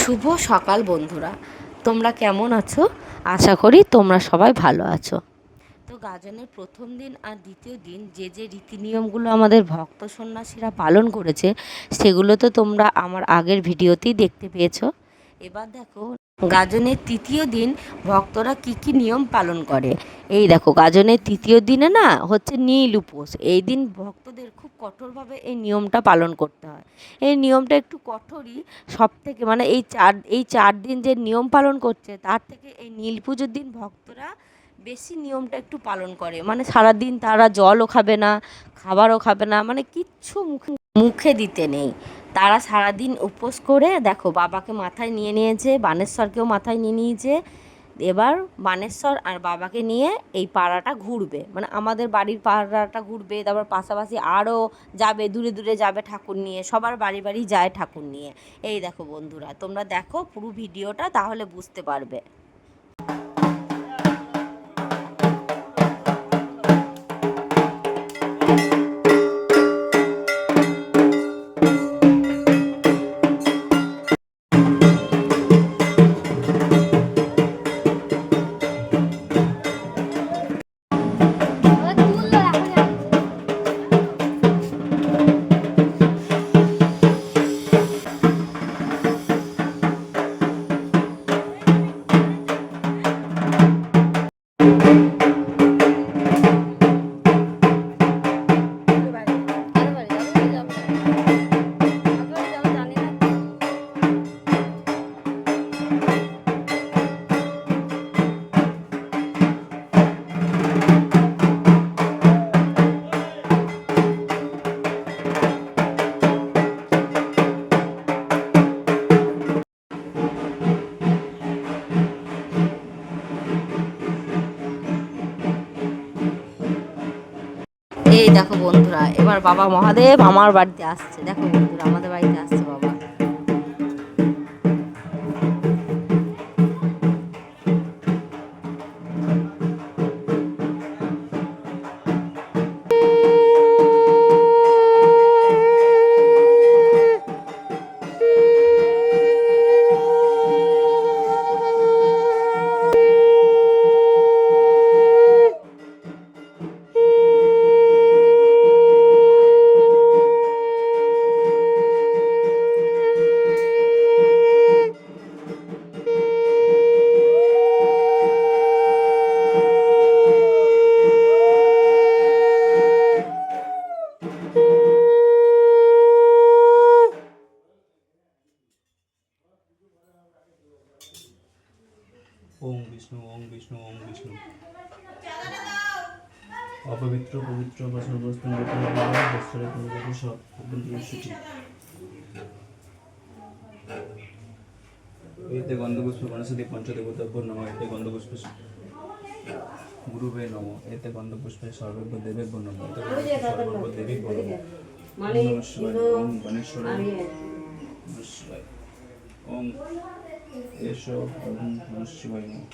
শুভ সকাল বন্ধুরা। তোমরা কেমন আছো? আশা করি তোমরা সবাই ভালো আছো। তো গাজনের প্রথম দিন আর দ্বিতীয় দিন যে যে রীতি নিয়মগুলো আমাদের ভক্ত সন্ন্যাসীরা পালন করেছে, সেগুলো তো তোমরা আমার আগের ভিডিওতেই দেখতে পেয়েছ। এবার দেখো গাজনের তৃতীয় দিন ভক্তরা কি কি নিয়ম পালন করে? এই দেখো, গাজনের তৃতীয় দিনে না হচ্ছে নীল উপোস। এই দিন ভক্তদের খুব কঠোরভাবে এই নিয়মটা পালন করতে হয়। এই নিয়মটা একটু কঠোরই সব থেকে মানে এই চার এই চার দিন যে নিয়ম পালন করছে, তার থেকে এই নীল পুজোর দিন ভক্তরা বেশি নিয়মটা একটু পালন করে। মানে সারাদিন তারা জলও খাবে না, খাবারও খাবে না মানে কিচ্ছু মুখে মুখে দিতে নেই। তারা সারাদিন উপোস করে, দেখো বাবাকে মাথায় নিয়ে নিয়েছে, বানেশ্বরকেও মাথায় নিয়ে নিয়েছে। এবার বানেশ্বর আর বাবাকে নিয়ে এই পাড়াটা ঘুরবে। মানে আমাদের বাড়ির পাড়াটা ঘুরবে, তারপর পাশাপাশি আরও যাবে, দূরে দূরে যাবে ঠাকুর নিয়ে, সবার বাড়ি বাড়ি যায় ঠাকুর নিয়ে। এই দেখো বন্ধুরা, তোমরা দেখো পুরো ভিডিওটা, তাহলে বুঝতে পারবে। এই দেখো বন্ধুরা এবার বাবা মহাদেব আমার বাড়িতে আসছে। দেখো বন্ধুরা আমাদের বাড়িতে আসছে। ওম বিষ্ণু ওম বিষ্ণু ওম বিষ্ণু। অপবিত্র পবিত্র বা সর্বস্তু বৎসরে কোনো কিছু সব অভ্যন্তরীণ সূচি এতে গন্ধপুষ্প বনস্পতি পঞ্চদেবতাভ্য নম এতে গন্ধপুষ্প গুরুবে নম এতে গন্ধপুষ্পে সর্বজ্ঞ দেবেভ্য নম এতে সর্বজ্ঞ দেবীভ্য নম নমঃ শিবায় ওম এসো নমঃ শিবায় নম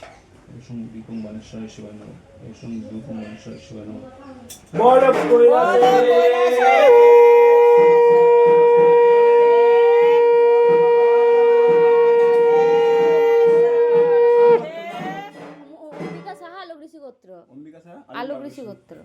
এসং দীপং গণেশ্বরায় শিবায় নম এসং দীপং গণেশ্বরায় শিবায় নম অম্বিকা স্যার আলোক ঋষি গোত্র।